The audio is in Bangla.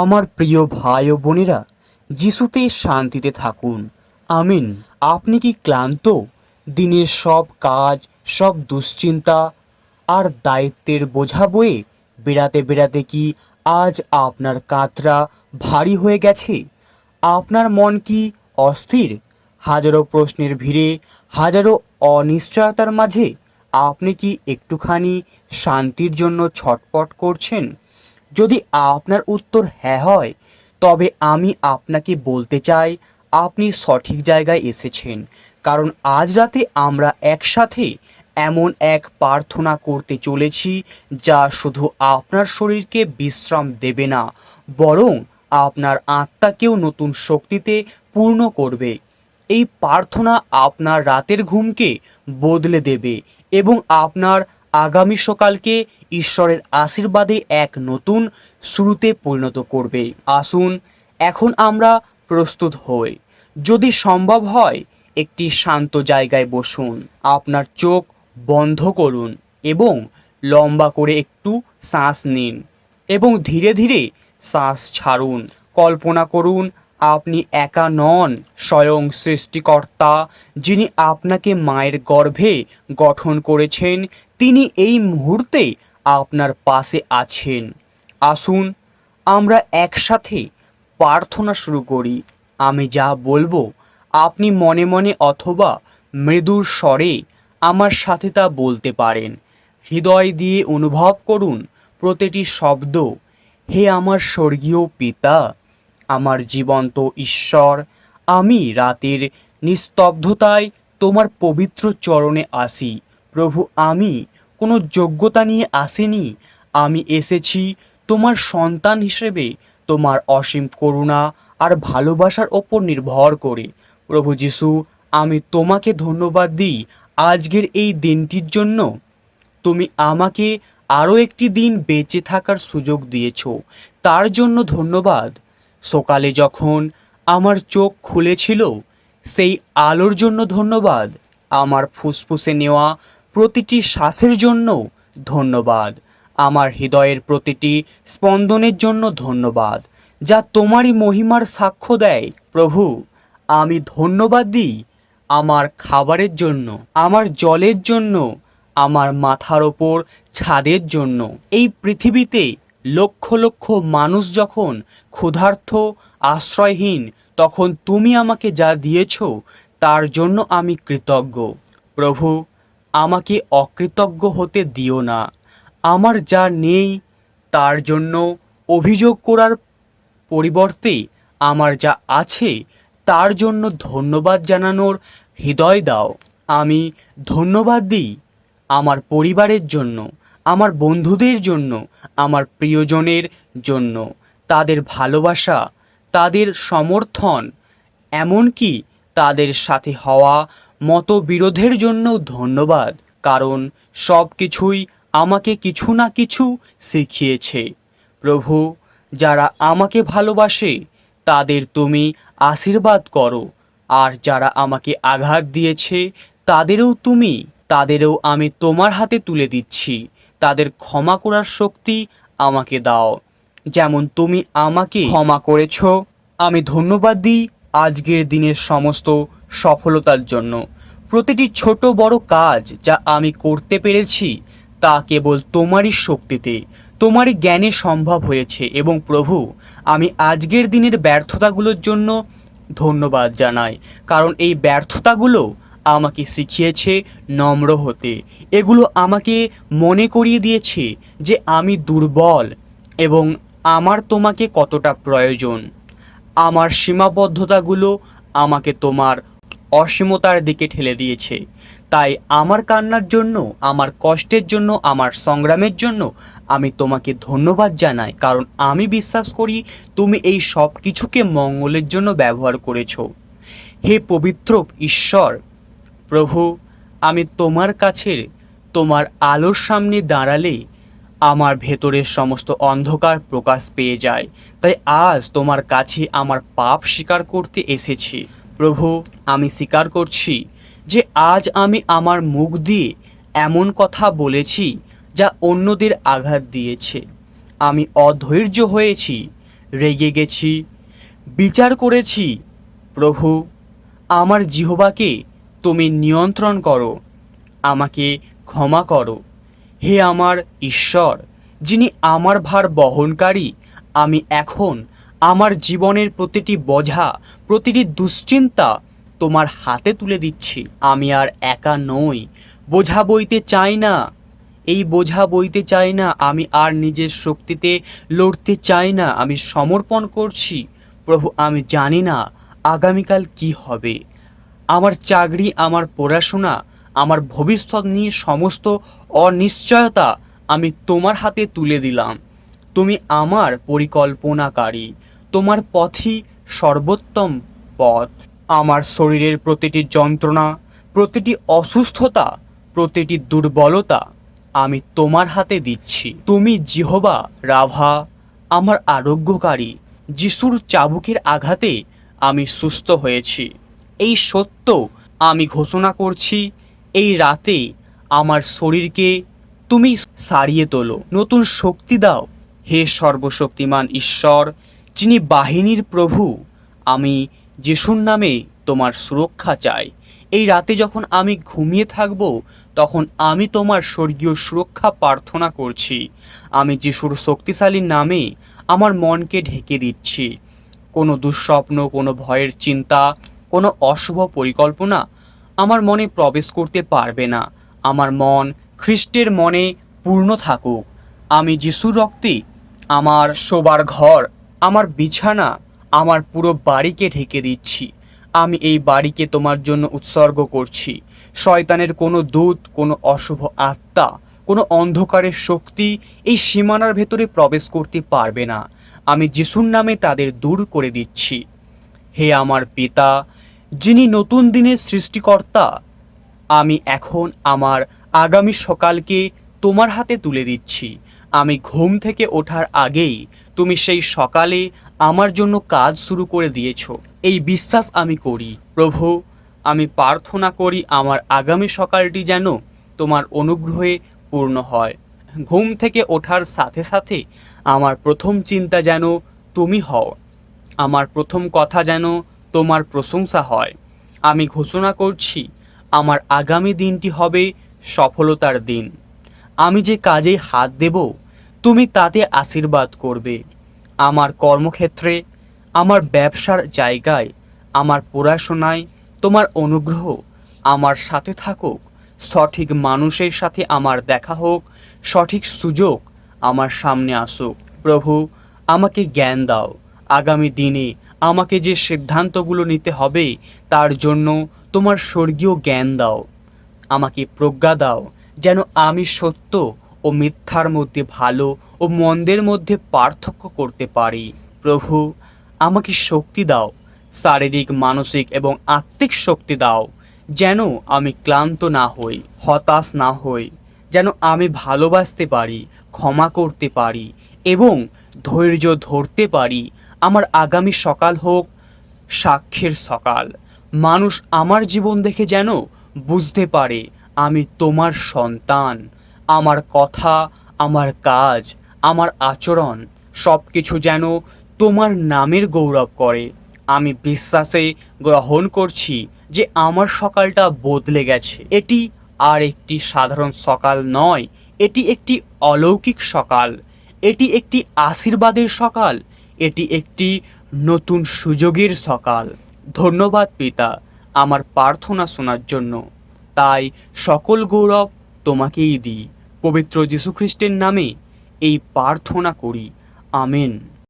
আমার প্রিয় ভাই ও বোনেরা, যিশুতে শান্তিতে থাকুন। আমিন। আপনি কি ক্লান্ত? দিনের সব কাজ, সব দুশ্চিন্তা আর দায়িত্বের বোঝা বয়ে বেড়াতে বেড়াতে কি আজ আপনার কাতরা ভারী হয়ে গেছে? আপনার মন কি অস্থির? হাজারো প্রশ্নের ভিড়ে, হাজারো অনিশ্চয়তার মাঝে আপনি কি একটুখানি শান্তির জন্য ছটপট করছেন? যদি আপনার উত্তর হ্যাঁ হয়, তবে আমি আপনাকে বলতে চাই, আপনি সঠিক জায়গায় এসেছেন। কারণ আজ রাতে আমরা একসাথে এমন এক প্রার্থনা করতে চলেছি, যা শুধু আপনার শরীরকে বিশ্রাম দেবে না, বরং আপনার আত্মাকেও নতুন শক্তিতে পূর্ণ করবে। এই প্রার্থনা আপনার রাতের ঘুমকে বদলে দেবে এবং আপনার আগামী সকালকে ঈশ্বরের আশীর্বাদে এক নতুন শুরুতে পরিণত করবে। আসুন, এখন আমরা প্রস্তুত হই। যদি সম্ভব হয়, একটি শান্ত জায়গায় বসুন। আপনার চোখ বন্ধ করুন এবং লম্বা করে একটু শ্বাস নিন এবং ধীরে ধীরে শ্বাস ছাড়ুন। কল্পনা করুন, আপনি একা নন, স্বয়ং সৃষ্টিকর্তা, যিনি আপনাকে মায়ের গর্ভে গঠন করেছেন তিনি এই মুহূর্তে আপনার পাশে আছেন। আসুন, আমরা একসাথে প্রার্থনা শুরু করি। আমি যা বলব, আপনি মনে মনে অথবা মৃদুর স্বরে আমার সাথে তা বলতে পারেন। হৃদয় দিয়ে অনুভব করুন প্রতিটি শব্দ। হে আমার স্বর্গীয় পিতা, আমার জীবন্ত ঈশ্বর, আমি রাতের নিস্তব্ধতায় তোমার পবিত্র চরণে আসি। প্রভু, আমি কোনো যোগ্যতা নিয়ে আসিনি। আমি এসেছি তোমার সন্তান হিসেবে, তোমার অসীম করুণা আর ভালোবাসার ওপর নির্ভর করে। প্রভু যিশু, আমি তোমাকে ধন্যবাদ দিই আজকের এই দিনটির জন্য। তুমি আমাকে আরও একটি দিন বেঁচে থাকার সুযোগ দিয়েছ। তার জন্য ধন্যবাদ। সকালে যখন আমার চোখ খুলেছিল, সেই আলোর জন্য ধন্যবাদ। আমার ফুসফুসে নেওয়া প্রতিটি শ্বাসের জন্য ধন্যবাদ। আমার হৃদয়ের প্রতিটি স্পন্দনের জন্য ধন্যবাদ, যা তোমারই মহিমার সাক্ষ্য দেয়। প্রভু, আমি ধন্যবাদ দিই আমার খাবারের জন্য, আমার জলের জন্য, আমার মাথার ওপর ছাদের জন্য। এই পৃথিবীতে লক্ষ লক্ষ মানুষ যখন ক্ষুধার্থ, আশ্রয়হীন, তখন তুমি আমাকে যা দিয়েছ, তার জন্য আমি কৃতজ্ঞ। প্রভু আমাকে অকৃতজ্ঞ হতে দিও না। আমার যা নেই, তার জন্য অভিযোগ করার পরিবর্তে আমার যা আছে, তার জন্য ধন্যবাদ জানানোর হৃদয় দাও। আমি ধন্যবাদ দিই আমার পরিবারের জন্য, আমার বন্ধুদের জন্য, আমার প্রিয়জনের জন্য। তাদের ভালোবাসা, তাদের সমর্থন, এমনকি তাদের সাথে হওয়া মতবিরোধের জন্য ধন্যবাদ, কারণ সব কিছুই আমাকে কিছু না কিছু শিখিয়েছে। প্রভু, যারা আমাকে ভালোবাসে, তাদের তুমি আশীর্বাদ করো, আর যারা আমাকে আঘাত দিয়েছে, তাদেরও তুমি, তাদেরও আমি তোমার হাতে তুলে দিচ্ছি। তাদের ক্ষমা করার শক্তি আমাকে দাও। যেমন তুমি আমাকে ক্ষমা করেছ, আমি ধন্যবাদ দিই আজকের দিনের সমস্ত সফলতার জন্য। প্রতিটি ছোট বড় কাজ যা আমি করতে পেরেছি, তা কেবল তোমারই শক্তিতে, তোমারই জ্ঞানে সম্ভব হয়েছে এবং প্রভু, আমি আজকের দিনের ব্যর্থতাগুলোর জন্য ধন্যবাদ জানাই, কারণ এই ব্যর্থতাগুলো আমাকে শিখিয়েছে নম্র হতে। এগুলো আমাকে মনে করিয়ে দিয়েছে যে আমি দুর্বল এবং আমার তোমাকে কতটা প্রয়োজন। আমার সীমাবদ্ধতাগুলো আমাকে তোমার অসীমতার দিকে ঠেলে দিয়েছে। তাই আমার কান্নার জন্য, আমার কষ্টের জন্য, আমার সংগ্রামের জন্য আমি তোমাকে ধন্যবাদ জানাই, কারণ আমি বিশ্বাস করি তুমি এই সব কিছুকে মঙ্গলের জন্য ব্যবহার করেছ। হে পবিত্র ঈশ্বর, প্রভু, আমি তোমার কাছে, তোমার আলোর সামনে দাঁড়ালে আমার ভেতরের সমস্ত অন্ধকার প্রকাশ পেয়ে যায়। তাই আজ তোমার কাছে আমার পাপ স্বীকার করতে এসেছি। প্রভু, আমি স্বীকার করছি যে আজ আমি আমার মুখ দিয়ে এমন কথা বলেছি যা অন্যদের আঘাত দিয়েছে। আমি অধৈর্য হয়েছি, রেগে গেছি, বিচার করেছি। প্রভু, আমার জিহবাকে তুমি নিয়ন্ত্রণ করো, আমাকে ক্ষমা করো। হে আমার ঈশ্বর, যিনি আমার ভার বহনকারী, আমি এখন আমার জীবনের প্রতিটি বোঝা, প্রতিটি দুশ্চিন্তা তোমার হাতে তুলে দিচ্ছি। আমি আর একা নই। বোঝা বইতে চাই না। এই বোঝা বইতে চাই না। আমি আর নিজের শক্তিতে লড়তে চাই না। আমি সমর্পণ করছি। প্রভু, আমি জানি না আগামীকাল কি হবে। আমার চাকরি, আমার পড়াশোনা, আমার ভবিষ্যৎ নিয়ে সমস্ত অনিশ্চয়তা আমি তোমার হাতে তুলে দিলাম। তুমি আমার পরিকল্পনাকারী। তোমার পথই সর্বোত্তম পথ। আমার শরীরের প্রতিটি যন্ত্রণা, প্রতিটি অসুস্থতা, প্রতিটি দুর্বলতা আমি তোমার হাতে দিচ্ছি। তুমি জিহবা, রাভা, আমার আরোগ্যকারী, যিশুর চাবুকের আঘাতে আমি সুস্থ হয়েছি। এই সত্য আমি ঘোষণা করছি, এই রাতে আমার শরীরকে তুমি সারিয়ে তোলো। নতুন শক্তি দাও, হে সর্বশক্তিমান ঈশ্বর যিনি বাহিনীর প্রভু, আমি যিশুর নামে তোমার সুরক্ষা চাই। এই রাতে যখন আমি ঘুমিয়ে থাকব, তখন আমি তোমার স্বর্গীয় সুরক্ষা প্রার্থনা করছি। আমি যিশুর শক্তিশালী নামে আমার মনকে ঢেকে দিচ্ছি। কোনো দুঃস্বপ্ন, কোনো ভয়ের চিন্তা, কোনো অশুভ পরিকল্পনা আমার মনে প্রবেশ করতে পারবে না। আমার মন খ্রিস্টের মনে পূর্ণ থাকুক। আমি যিশুর রক্তে আমার শোবার ঘর আমার বিছানা আমার পুরো বাড়িকে ঢেকে দিচ্ছি। আমি এই বাড়িকে তোমার জন্য উৎসর্গ করছি। শয়তানের কোনো দূত, কোনো অশুভ আত্মা, কোনো অন্ধকারের শক্তি এই সীমানার ভেতরে প্রবেশ করতে পারবে না। আমি যিশুর নামে তাদের দূর করে দিচ্ছি। হে আমার পিতা, যিনি নতুন দিনের সৃষ্টিকর্তা, আমি এখন আমার আগামী সকালকে তোমার হাতে তুলে দিচ্ছি। আমি ঘুম থেকে ওঠার আগেই তুমি সেই সকালে আমার জন্য কাজ শুরু করে দিয়েছ। এই বিশ্বাস আমি করি। প্রভু, আমি প্রার্থনা করি আমার আগামী সকালটি যেন তোমার অনুগ্রহে পূর্ণ হয়। ঘুম থেকে ওঠার সাথে সাথে আমার প্রথম চিন্তা যেন তুমি হও। আমার প্রথম কথা যেন তোমার প্রশংসা হয়। আমি ঘোষণা করছি, আমার আগামী দিনটি হবে সফলতার দিন। আমি যে কাজে হাত দেব তুমি তাতে আশীর্বাদ করবে। আমার কর্মক্ষেত্রে, আমার ব্যবসার জায়গায়, আমার পড়াশোনায় তোমার অনুগ্রহ। আমার সাথে থাকুক, সঠিক মানুষের সাথে আমার দেখা হোক, সঠিক সুযোগ আমার সামনে আসুক। প্রভু, আমাকে জ্ঞান দাও। আগামী দিনে আমাকে যে সিদ্ধান্তগুলো নিতে হবে, তার জন্য তোমার স্বর্গীয় জ্ঞান দাও। আমাকে প্রজ্ঞা দাও যেন আমি সত্য ও মিথ্যার মধ্যে ভালো ও মন্দের মধ্যে পার্থক্য করতে পারি। প্রভু, আমাকে শক্তি দাও, শারীরিক, মানসিক এবং আত্মিক শক্তি দাও, যেন আমি ক্লান্ত না হই, হতাশ না হই, যেন আমি ভালোবাসতে পারি, ক্ষমা করতে পারি এবং ধৈর্য ধরতে পারি। আমার আগামী সকাল হোক সাক্ষীর সকাল। মানুষ আমার জীবন দেখে যেন বুঝতে পারে, আমি তোমার সন্তান। আমার কথা, আমার কাজ, আমার আচরণ সব কিছু যেন তোমার নামের গৌরব করে। আমি বিশ্বাসে গ্রহণ করছি যে আমার সকালটা বদলে গেছে। এটি আর একটি সাধারণ সকাল নয়, এটি একটি অলৌকিক সকাল। এটি একটি আশীর্বাদের সকাল, এটি একটি নতুন সুযোগের সকাল। ধন্যবাদ পিতা, আমার প্রার্থনা শোনার জন্য। তাই সকল গৌরব তোমাকেই দিই। পবিত্র যীশুখ্রিস্টের নামে এই প্রার্থনা করি। আমেন।